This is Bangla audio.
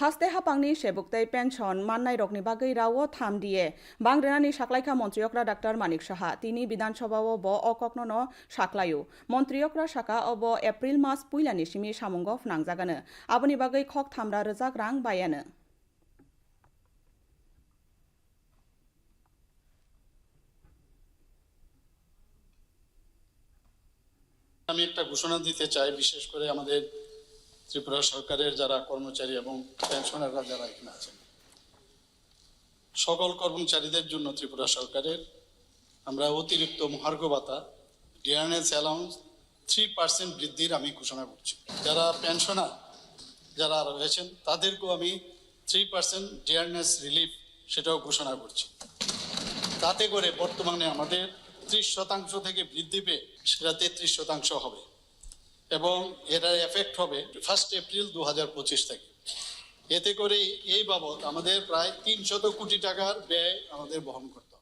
হাস্তে হাপাংনি সেবুকতৈ পেনশন, মাননাই রকনি বাগৈ রাও থাম দিয়ে। বাংরেনানি সাকলাইখা মন্ত্রীয়করা ডাক্তার মানিক সাহা, তিনি বিধানসভাও ব অককনন সাকলায়ু মন্ত্রীয়করা সাকা অব এপ্রিল মাস পুইলানি সিমি সামঙ্গ ফনাংজাগানো আবনি বাগৈ খক থামরা রোজাক রাং বায়ানো। আমি একটা ঘোষণা দিতে চাই, বিশেষ করে আমাদের ত্রিপুরা সরকারের যারা কর্মচারী এবং পেনশনাররা যারা এখানে আছেন, সকল কর্মচারীদের জন্য ত্রিপুরা সরকারের আমরা অতিরিক্ত মহার্ঘ ভাতা ডিআরএস অ্যালাউন্স থ্রি পার্সেন্ট বৃদ্ধির আমি ঘোষণা করছি। যারা পেনশনার যারা রয়েছেন, তাদেরকেও আমি থ্রি পার্সেন্ট ডিআরএস রিলিফ সেটাও ঘোষণা করছি। তাতে করে বর্তমানে আমাদের ত্রিশ শতাংশ থেকে বৃদ্ধি পেয়ে সেটা তেত্রিশ শতাংশ হবে। এবং এটার এফেক্ট হবে ফার্স্ট এপ্রিল দু হাজার পঁচিশ থেকে। এতে করে এই বাবদ আমাদের প্রায় তিনশত কোটি টাকার ব্যয় আমাদের বহন করতে